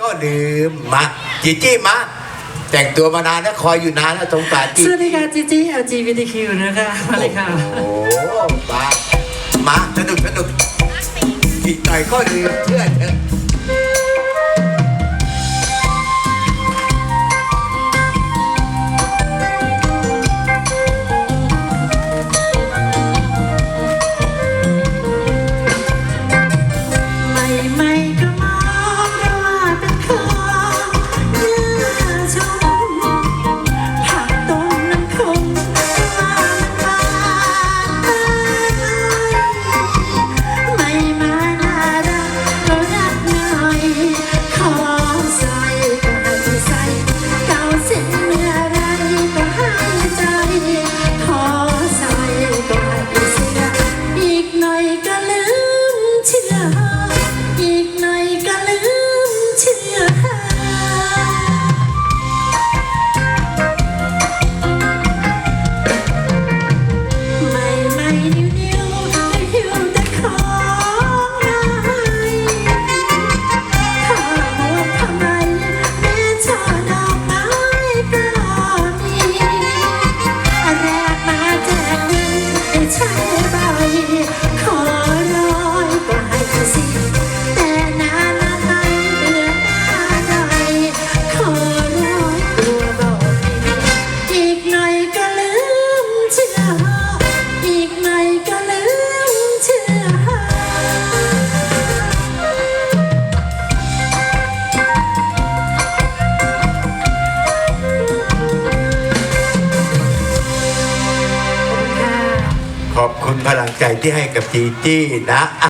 ก็ลืมมาจีจี้มาแต่งตัวมานานแล้วคอยอยู่นานแล้วสงสารจีสวัสดีค่ะจีจี้ LGBTQ นะคะมาเลยค่ะโอ้โหมามาสนุกสนุกอีกหน่อยก็ลืมเชื่อเถอ ขอบคุณพลังใจที่ให้กับจีจี้นะ